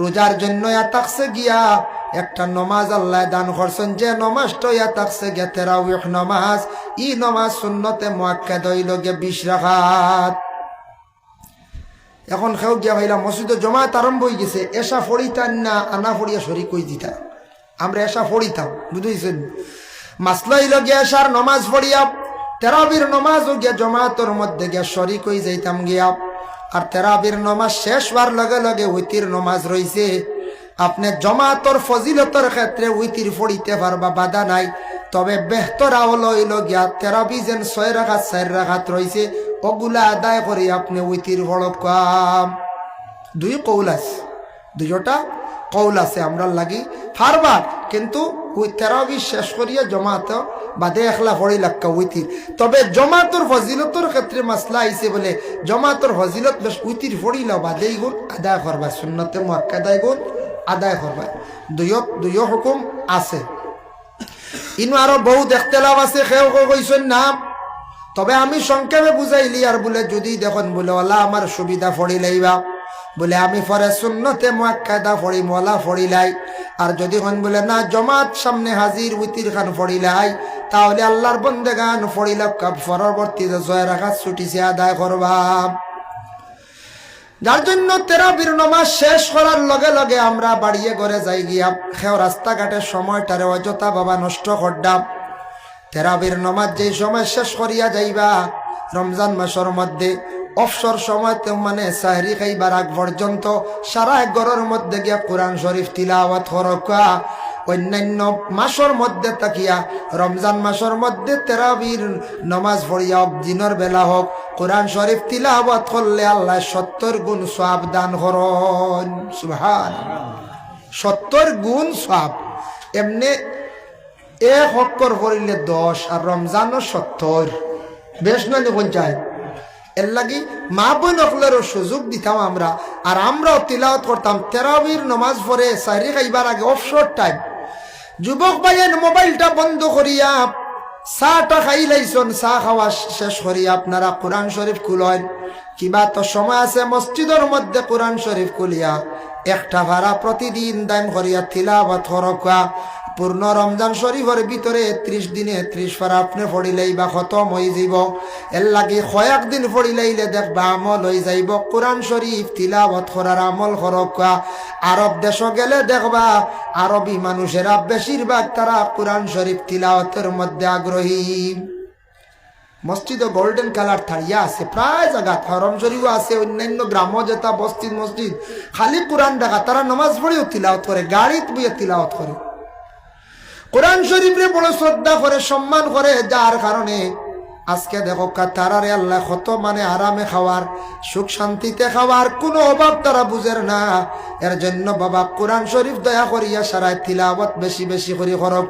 রোজার জন্য থাকছে গিয়া একটা নমাজ আল্লাহ দান করছেন যে নমাজটা থাকছে গিয়া তেরাউহ নমাজ, ই নমাজ শূন্যতে মোয়াক্কা দইল গিয়া বিশ রাখাত এখন খেউ গিয়া ভাইলা মসজিদে জমায়েত আরম্ভ হয়ে গেছে এসা ফড়িতাম না, আনা ফড়িয়া শরিক কই দিতাম আমরা এসা ফড়িতাম বুঝেছেন মাসলা হইল গিয়া এসার নমাজ পড়িয়া, তেরাবির নমাজ গিয়া জমাতর মধ্যে গিয়া শরিক হয়ে যাইতাম গিয়া। আর তেরাবির নমাজ শেষ হওয়ার লগে লগে উইতির নমাজ রইছে। আপনি জমাতর ফজিলতর ক্ষেত্রে উইতির ফড়িতে পারবা, বাধা নাই। তবে বেহতর হইল গিয়া তেরাবি যেন ছয় রাখাত, চার রাখাত রইছে। ওগুলা আদায় করে আপনি উইতির ফড়কাম দুই কৌল আছে। দুইটা কৌল আছে আমরা লাগি। ফারবার কিন্তু ওই তেরাবি শেষ করিয়া জমাত বাদে একলা ফড়ি লাক্কা উইতির তবে জমাতর ফজিলতর ক্ষেত্রে মাসলা আইছে বলে, জমাতর ফজিলত বেশ উইতির ফড়িল বাদেই গুণ আদায় করবা, সুন্নতে মোয়াক্কাদায় গুণ আদায় করবা। দুইয় দুইয় হুকুম আছে। ইনু আরও বহু দেখতে লাভ আছে, সেও কইছেন না। তবে আমি সংক্ষেপে বুঝাইলি আর বলে, যদি দেখুন বলে, ওলা আমার সুবিধা ফড়ি লাইবা। বলে, আমি ফরে শূন্যতে মোয়াক্কাদা ফড়ি মলা ফড়িলাই আর যদি হন বলে, না, জমাত সামনে হাজির উতির খান ফড়িলাই তাহলে আল্লাহর বন্দে গান ফড়িলা পরবর্তীতে জয় রাখা ছুটিছে আদায় করবা। যার জন্য তেরাবির নমাজ শেষ করার লগে লগে আমরা বাড়িয়ে ঘরে যাই গিয়া খেও রাস্তাঘাটের সময়টারে অযথা বাবা নষ্ট করডাম তেরাবির নমাজ যেই সময় শেষ করিয়া যাইবা, রমজান মাসের মধ্যে অবসর সময়তে মানে সাহরি খাইবার আগ পর্যন্ত সারা ঘরের মধ্যে গিয়া কোরআন শরীফ তিলাওয়াত হরকা অন্যান্য মাসের মধ্যে তাকিয়া রমজান মাসের মধ্যে তেরাবির নমাজ পড়িয়া হোক, দিনের বেলা হোক, কোরআন শরীফ তিলাওয়াত করলে আল্লাহ সত্তর গুণ সব দান হরণ সুভান সত্তর গুণ সব এমনি এক হক্কর করিলে দশ, আর রমজানও সত্তর। বেশ নয় পঞ্চায়েত? এর লাগি মা বোন অকলেরও সুযোগ দিতাম আমরা, আর আমরাও তিলাওয়াত করতাম, তেরাবির নমাজ পড়ে সারি খাইবার আগে অফশোর টাইম যুবক ভাইয়ের মোবাইলটা বন্ধ করিয়া চাহটা খাই লাইছন চাহ খাওয়া শেষ করিয়া আপনারা কোরআন শরীফ খুলেন কিবা তো সময় আছে, মসজিদের মধ্যে কোরআন শরীফ খুলিয়া, একটা ভাড়া প্রতিদিন দাম করিয়া, তিলাওয়াত করকা পূর্ণ রমজান শরীফের ভিতরে ত্রিশ দিনে ত্রিশ ফারা আপনি ফড়িলেই বা খতম হয়ে যাইব। এর লাগে কয়েক দিন ফড়িলাইলে দেখবা আমল হয়ে যাইব। কোরআন শরীফ তিলাবত করার আমল করকা আরব দেশ গেলে দেখবা আরবি মানুষেরা বেশিরভাগ তারা কোরআন শরীফ তিলাওয়াতের মধ্যে আগ্রহী। মসজিদে গোল্ডেন কালার থারিয়া আছে, প্রায় জায়গা হরম শরীফও আছে, অন্যান্য গ্রামও যেটা বস্তিদ মসজিদ। খালি কোরআন দেখা, তারা নমাজ পড়েও তিলাওত করে, গাড়িত বইয়ে তিলাওত করে। কোরআন শরীফরে বড় শ্রদ্ধা করে, সম্মান করে, যার কারণে আজকে দেখো তারারে আল্লাহ কত মানে আরামে খাওয়ার, সুখ শান্তিতে খাওয়ার, কোনো অভাব তারা বুঝের না। এর জন্য বাবা কোরআন শরীফ দয়া করিয়া সারায় তিলাবত বেশি বেশি করে করক